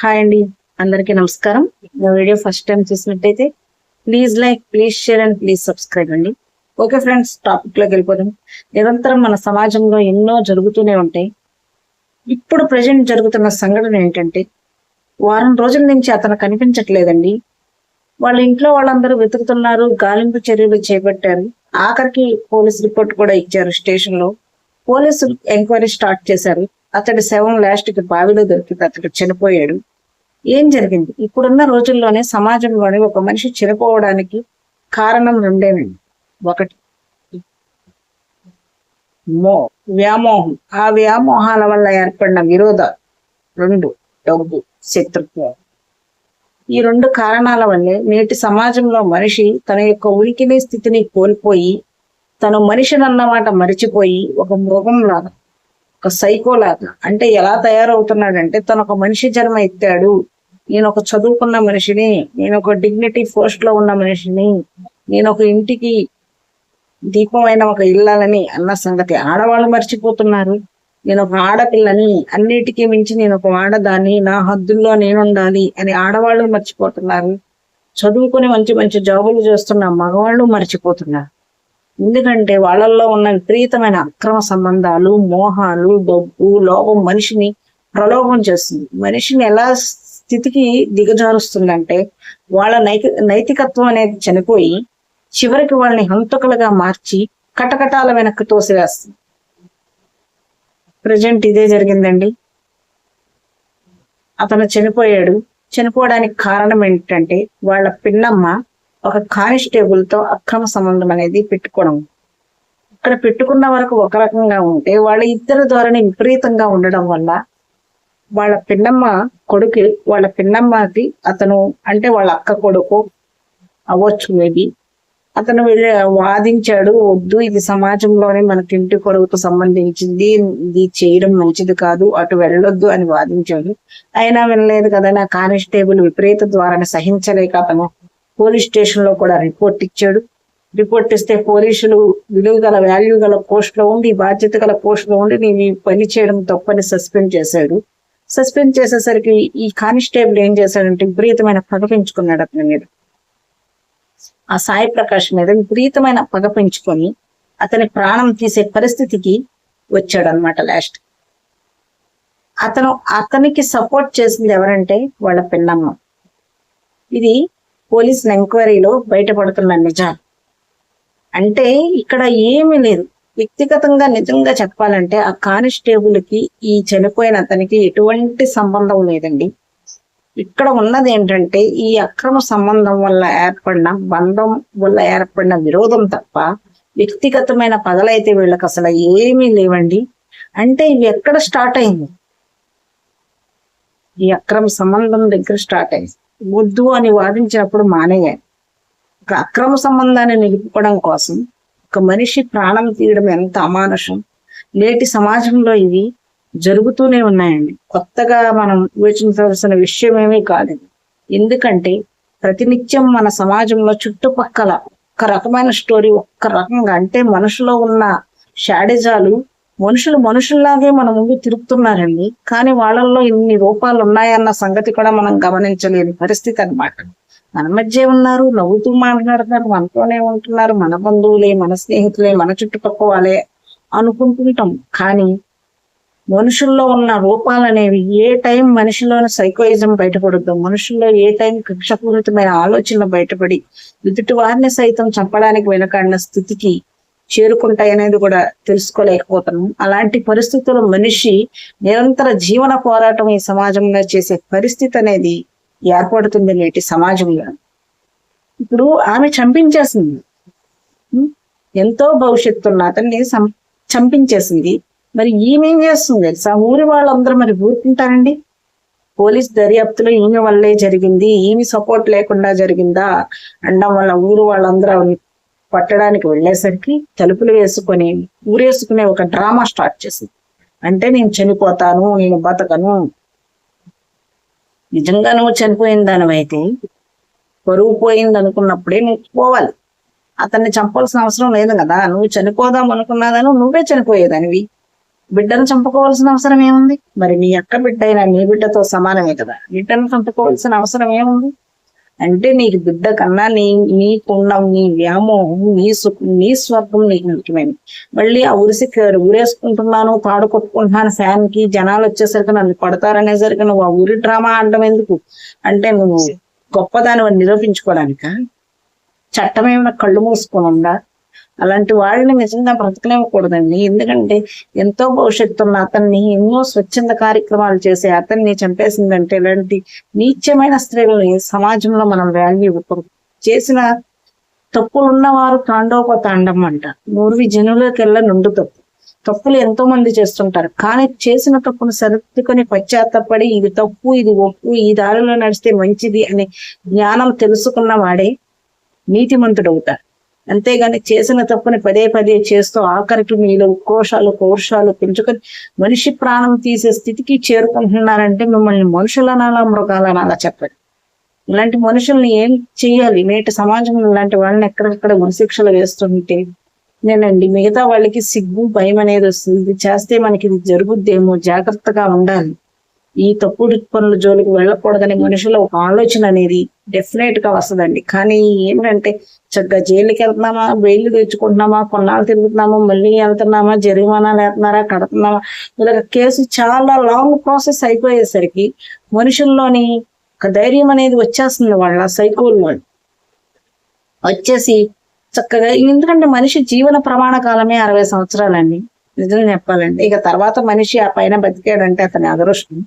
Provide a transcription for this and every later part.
Hi అండి. అందరికీ నమస్కారం. నా వీడియో ఫస్ట్ టైం చూసినట్టయితే please like please share and please subscribe అండి. ఓకే ఫ్రెండ్స్ టాపిక్లోకి వెళ్ళిపోదాం. నిరంతరం మన సమాజంలో ఎన్నో జరుగుతూనే ఉంటాయి. ఇప్పుడు ప్రజెంట్ జరుగుతున్న సంఘటన ఏంటంటే వారం రోజుల నుంచి అతను కనిపించట్లేదండి. వాళ్ళ ఇంట్లో వాళ్ళందరూ వెతుకుతున్నారు గాలింపు చర్యలు చేపట్టారు. ఆఖరికి పోలీస్ రిపోర్ట్ కూడా ఇచ్చారు స్టేషన్లో పోలీసులు ఎంక్వైరీ స్టార్ట్ చేశారు. అతడి శవం లాస్ట్కి బావిలో దొరికింది అతడు చనిపోయాడు. ఏం జరిగింది? ఇప్పుడున్న రోజుల్లోనే సమాజంలోనే ఒక మనిషి చనిపోవడానికి కారణం రెండేనండి. ఒకటి మో వ్యామోహం. ఆ వ్యామోహాల వల్ల ఏర్పడిన విరోధ రెండు డబ్బు శత్రుత్వం. ఈ రెండు కారణాల వల్లే నేటి సమాజంలో మనిషి తన యొక్క ఉనికిని స్థితిని కోల్పోయి తను మనిషినన్నమాట మరిచిపోయి ఒక మృగంలాగా ఒక సైకో లాగా. అంటే ఎలా తయారవుతున్నాడంటే తను ఒక మనిషి జన్మ ఎత్తాడు. నేను ఒక చదువుకున్న మనిషిని నేను ఒక డిగ్నిటీ పోస్ట్లో ఉన్న మనిషిని నేను ఒక ఇంటికి దీపమైన ఒక ఇల్లాలని అన్న సంగతి. ఆడవాళ్ళు మర్చిపోతున్నారు. నేను ఒక ఆడపిల్లని అన్నిటికీ మించి నేను ఒక ఆడదాన్ని నా హద్దుల్లో నేను ఉండాలి అని ఆడవాళ్ళు మర్చిపోతున్నారు. చదువుకుని మంచి మంచి జాబులు చేస్తున్న మగవాళ్ళు మర్చిపోతున్నారు. ఎందుకంటే వాళ్ళల్లో ఉన్న విపరీతమైన అక్రమ సంబంధాలు మోహాలు డబ్బు లోపం మనిషిని ప్రలోభం చేస్తుంది. మనిషిని ఎలా స్థితికి దిగజారుస్తుందంటే వాళ్ళ నైతి నైతికత్వం అనేది చనిపోయి చివరికి వాళ్ళని హంతకులుగా మార్చి కటకటాల వెనక్కి తోసివేస్తుంది. ప్రజెంట్ ఇదే జరిగిందండి. అతను చనిపోయాడు. చనిపోవడానికి కారణం ఏంటంటే వాళ్ళ పిన్నమ్మ ఒక కానిస్టేబుల్తో అక్రమ సంబంధం అనేది పెట్టుకోవడం. ఇక్కడ పెట్టుకున్న వరకు ఒక రకంగా ఉంటే వాళ్ళ ఇద్దరు ధోరణి విపరీతంగా ఉండడం వల్ల వాళ్ళ పిన్నమ్మ కొడుకు వాళ్ళ పిన్నమ్మకి అతను అంటే వాళ్ళ అక్క కొడుకు అవ్వచ్చు మేబీ అతను వెళ్ళి వాదించాడు వద్దు ఇది సమాజంలోనే మనకి ఇంటి కొడుకుకు సంబంధించింది ఇది చేయడం మంచిది కాదు అటు వెళ్ళొద్దు అని వాదించాడు. అయినా వినలేదు కదా నా కానిస్టేబుల్ విపరీత ద్వారా సహించలేక అతను పోలీస్ స్టేషన్లో కూడా రిపోర్ట్ ఇచ్చాడు. రిపోర్ట్ ఇస్తే పోలీసులు విలువ గల వాల్యూ గల పోస్ట్లో ఉండి బాధ్యత గల పోస్ట్లో ఉండి నేను పని చేయడం తప్పని సస్పెండ్ చేశాడు. సస్పెండ్ చేసేసరికి ఈ కానిస్టేబుల్ ఏం చేశాడంటే విపరీతమైన పగ పెంచుకున్నాడు అతని మీద. ఆ సాయి ప్రకాష్ మీద విపరీతమైన పగ పెంచుకొని అతని ప్రాణం తీసే పరిస్థితికి వచ్చాడు అనమాట లాస్ట్ అతను అతనికి సపోర్ట్ చేసింది ఎవరంటే వాళ్ళ పిన్నమ్మ. ఇది పోలీసుల ఎంక్వైరీలో బయటపడుతున్న నిజాలు. అంటే ఇక్కడ ఏమీ లేదు. వ్యక్తిగతంగా నిజంగా చెప్పాలంటే ఆ కానిస్టేబుల్కి ఈ చనిపోయిన అతనికి ఎటువంటి సంబంధం లేదండి. ఇక్కడ ఉన్నది ఏంటంటే ఈ అక్రమ సంబంధం వల్ల ఏర్పడిన బంధం వల్ల ఏర్పడిన విరోధం తప్ప వ్యక్తిగతమైన పదలైతే వీళ్ళకి అసలు ఏమీ లేవండి. అంటే ఇవి ఎక్కడ స్టార్ట్ అయింది? ఈ అక్రమ సంబంధం దగ్గర స్టార్ట్ అయింది. వద్దు అని వాదించినప్పుడు మానేయాలి. ఒక అక్రమ సంబంధాన్ని నిలుపుకోవడం కోసం ఒక మనిషి ప్రాణం తీయడం ఎంత అమానుషం? నేటి సమాజంలో ఇవి జరుగుతూనే ఉన్నాయండి. కొత్తగా మనం వివేచించవలసిన విషయం ఏమీ కాదు ఎందుకంటే ప్రతినిత్యం మన సమాజంలో చుట్టుపక్కల ఒక రకమైన స్టోరీ ఒక్క రకంగా అంటే మనుషులో ఉన్న షాడేజాలు మనుషులు మనుషుల్లాగే మన ముందు తిరుగుతున్నారండి. కానీ వాళ్ళల్లో ఇన్ని రూపాలు ఉన్నాయన్న సంగతి కూడా మనం గమనించలేని పరిస్థితి అన్నమాట. మన మధ్య ఉన్నారు నవ్వుతూ మాట్లాడతారు మనతోనే ఉంటున్నారు మన బంధువులే మన స్నేహితులే మన చుట్టుపక్కల వాళ్ళే అనుకుంటుంటాం. కానీ మనుషుల్లో ఉన్న రూపాలు అనేవి ఏ టైం మనిషిలోని సైకోయిజం బయటపడద్దు. మనుషుల్లో ఏ టైం కక్షపూరితమైన ఆలోచనలు బయటపడి ఎదుటి వారిని సైతం చంపడానికి వెనకాడిన స్థితికి చేరుకుంటాయి అనేది కూడా తెలుసుకోలేకపోతున్నాం. అలాంటి పరిస్థితులు మనిషి నిరంతర జీవన పోరాటం ఈ సమాజంలో చేసే పరిస్థితి అనేది ఏర్పడుతుంది నేటి సమాజంలో. ఇప్పుడు ఆమె చంపించేసింది. ఎంతో భవిష్యత్తు ఉన్న అతన్ని సం- చంపించేసింది. మరి ఈమెం చేస్తుంది తెలుసా? ఊరి వాళ్ళందరూ మరి ఊరుకుంటారండి? పోలీస్ దర్యాప్తులో ఈమె వల్లే జరిగింది. ఈమె సపోర్ట్ లేకుండా జరిగిందా? అనడం వల్ల ఊరు వాళ్ళందరూ కొట్టడానికి పట్టడానికి వెళ్ళేసరికి తలుపులు వేసుకొని ఊరేసుకునే ఒక డ్రామా స్టార్ట్ చేసింది. అంటే నేను చనిపోతాను నేను బతకను. నిజంగా నువ్వు చనిపోయిన దానివైతే పరువు పోయింది అనుకున్నప్పుడే నువ్వు పోవాలి. అతన్ని చంపాల్సిన అవసరం లేదు కదా. నువ్వు చనిపోదాం అనుకున్నదాను నువ్వే చనిపోయేదానివి. బిడ్డను చంపుకోవాల్సిన అవసరం ఏముంది? మరి నీ అక్క బిడ్డ అయినా నీ బిడ్డతో సమానమే కదా. బిడ్డను చంపుకోవాల్సిన అవసరం ఏముంది? అంటే నీకు బిడ్డ కన్నా నీ నీకున్న నీ వ్యామోహం నీ నీ స్వర్గం నీకు ముఖ్యమైనది. మళ్ళీ ఆ ఉరిసి ఊరేసుకుంటున్నాను పాడు కొట్టుకుంటున్నాను ఫ్యాన్కి జనాలు వచ్చేసరికి నన్ను పడతారనేసరికి నువ్వు ఆ ఊరి డ్రామా అనడం ఎందుకు? అంటే నువ్వు గొప్పదాని నిరూపించుకోవడానిక? చట్టం ఏమైనా కళ్ళు మూసుకొని ఉందా? అలాంటి వాళ్ళని నిజంగా బ్రతకలేమకూడదండి. ఎందుకంటే ఎంతో భవిష్యత్తు ఉన్న అతన్ని ఎన్నో స్వచ్ఛంద కార్యక్రమాలు చేసే అతన్ని చంపేసిందంటే ఇలాంటి నీచమైన స్త్రీలని సమాజంలో మనం వాల్యూ ఇవ్వకూడదు. చేసిన తప్పులు ఉన్నవారు తాండం అంట. నూర్వి జనులకెల్లా నుండు తప్పు. తప్పులు ఎంతో మంది చేస్తుంటారు. కానీ చేసిన తప్పును సరిదిద్దుకొని పశ్చాత్తపడి ఇది తప్పు ఇది ఒప్పు ఈ దారిలో నడిస్తే మంచిది అనే జ్ఞానం తెలుసుకున్న వాడే నీతిమంతుడు అవుతారు అంతేగాని చేసిన తప్పుని పదే పదే చేస్తూ ఆఖరికి మీలో కోశాలు కోశాలు పెంచుకొని మనిషి ప్రాణం తీసే స్థితికి చేరుకుంటున్నారంటే మిమ్మల్ని మనుషులనాలా మృగాలనాలా చెప్పండి ఇలాంటి మనుషుల్ని ఏం చేయాలి నేటి సమాజంలో ఇలాంటి వాళ్ళని ఎక్కడెక్కడ ఉరిశిక్షలు వేస్తుంటే నేనండి మిగతా వాళ్ళకి సిగ్గు భయం అనేది వస్తుంది. ఇది చేస్తే మనకి ఇది జరుగుద్దేమో జాగ్రత్తగా ఉండాలి. ఈ తప్పుడు పనుల జోలికి వెళ్ళకూడదని మనుషుల ఒక ఆలోచన అనేది డెఫినెట్గా వస్తుందండి. కానీ ఏంటంటే చక్కగా జైలుకి వెళ్తున్నామా బెయిల్ తెచ్చుకుంటున్నామా కొన్నాళ్ళు తిరుగుతున్నామా మళ్ళీ వెళ్తున్నామా జరిమానాలు వేస్తున్నారా కడుతున్నామా ఇలాగ కేసు చాలా లాంగ్ ప్రాసెస్ అయిపోయేసరికి మనుషుల్లోని ఒక ధైర్యం అనేది వచ్చేస్తుంది వాళ్ళ సైకోల్లో వచ్చేసి చక్కగా ఎందుకంటే మనిషి జీవన ప్రమాణ కాలమే అరవై సంవత్సరాలండి. నిజం చెప్పాలండి ఇక తర్వాత మనిషి ఆ పైన బతికాడంటే అతని అదృష్టం.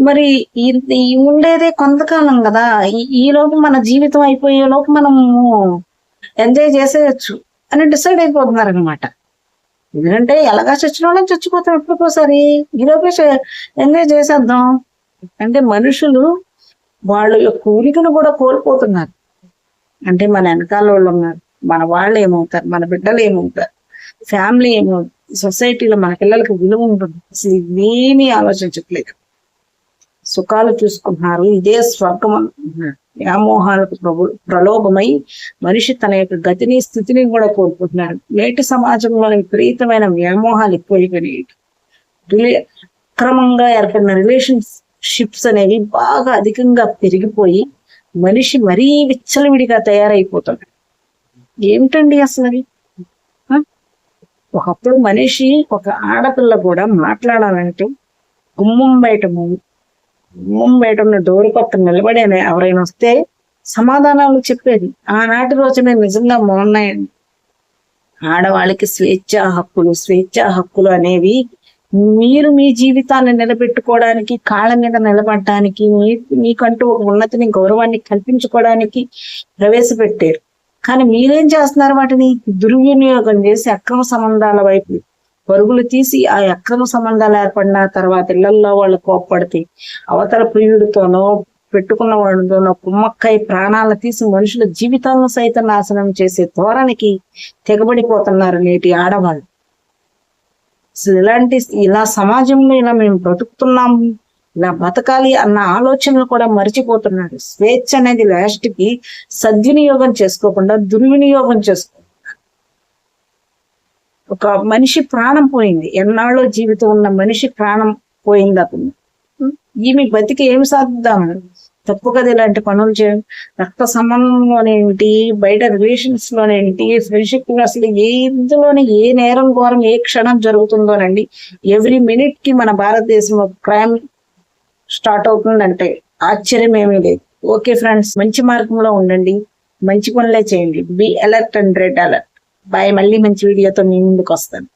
మరి ఈ- ఉండేదే కొంతకాలం కదా. ఈ- లోపు మన జీవితం అయిపోయే లోపు మనము ఎంజాయ్ చేసేయచ్చు అని డిసైడ్ అయిపోతున్నారు అనమాట ఎందుకంటే ఎలాగా చచ్చిన వాళ్ళని చచ్చిపోతాం ఎప్పటికోసారి ఈ ఎంజాయ్ చేసేద్దాం. అంటే మనుషులు వాళ్ళ యొక్క ఉనికిని కూడా కోల్పోతున్నారు. అంటే మన వెనకాల వాళ్ళు ఉన్నారు. మన వాళ్ళు ఏమవుతారు? మన బిడ్డలు ఏమవుతారు? ఫ్యామిలీ ఏమవుతుంది? సొసైటీలో మన పిల్లలకు విలువ ఉంటుంది. అసలు ఇవేమీ ఆలోచించట్లేదు. సుఖాలు చూసుకుంటున్నారు. ఇదే స్వర్గం వ్యామోహాలకు ప్రభు ప్రలోభమై మనిషి తన యొక్క గతిని స్థితిని కూడా కోల్పోతున్నాడు నేటి సమాజంలో విపరీతమైన వ్యామోహాలు ఎక్కువైపోయినాయి. రిలే క్రమంగా ఏర్పడిన రిలేషన్షిప్స్ అనేవి బాగా అధికంగా పెరిగిపోయి మనిషి మరీ విచ్చలవిడిగా తయారైపోతాడు. ఏమిటండి అసలు ఆ? ఒకప్పుడు మనిషి ఒక ఆడపిల్ల కూడా మాట్లాడాలంటే గుమ్మం బయట రూమ్ బయట ఉన్న డోరు పక్కన నిలబడి ఎవరైనా వస్తే సమాధానాలు చెప్పేది. ఆనాటి రోజునే నిజంగా బాగున్నాయండి ఆడవాళ్ళకి స్వేచ్ఛ హక్కులు స్వేచ్ఛ హక్కులు అనేవి మీరు మీ జీవితాన్ని నిలబెట్టుకోవడానికి కాళ్ళ మీద నిలబడటానికి మీ మీకంటూ ఒక ఉన్నతిని గౌరవాన్ని కల్పించుకోవడానికి ప్రవేశపెట్టారు. కానీ మీరేం చేస్తున్నారు వాటిని? దుర్వినియోగం చేసి అక్రమ సంబంధాల వైపు పరుగులు తీసి ఆ అక్రమ సంబంధాలు ఏర్పడిన తర్వాత ఇళ్ళలో వాళ్ళు కోప్పడితే అవతల ప్రియుడితోనో పెట్టుకున్న వాళ్ళతోనో కుమ్మక్కై ప్రాణాలను తీసి మనుషుల జీవితాలను సైతం నాశనం చేసే ధోరణికి తెగబడిపోతున్నారు నేటి ఆడవాళ్ళు. ఇలాంటి ఇలా సమాజంలో ఇలా మేము బ్రతుకుతున్నాము ఇలా బతకాలి అన్న ఆలోచనలు కూడా మర్చిపోతున్నారు. స్వేచ్ఛ అనేది లాస్ట్కి సద్వినియోగం చేసుకోకుండా దుర్వినియోగం చేసుకో ఒక మనిషి ప్రాణం పోయింది. ఎన్నాళ్ళో జీవితం ఉన్న మనిషి ప్రాణం పోయింది అతను. ఈమె బతికి ఏమి సాధిద్దాం? తప్పు కదా ఇలాంటి పనులు చేయడం. రక్త సంబంధంలోనేంటి బయట రిలేషన్స్ లోనేంటి ఫ్రెండ్షిప్ అసలు ఏ ఇందులోనే ఏ నేరం ఘోరం ఏ క్షణం జరుగుతుందోనండి ఎవ్రీ మినిట్కి మన భారతదేశంలో క్రైమ్ స్టార్ట్ అవుతుందంటే ఆశ్చర్యం ఏమీ లేదు. ఓకే ఫ్రెండ్స్ మంచి మార్గంలో ఉండండి. మంచి పనులే చేయండి. Be alert and red alert. Bye మళ్ళీ మంచి వీడియోతో మీ ముందుకు వస్తాను.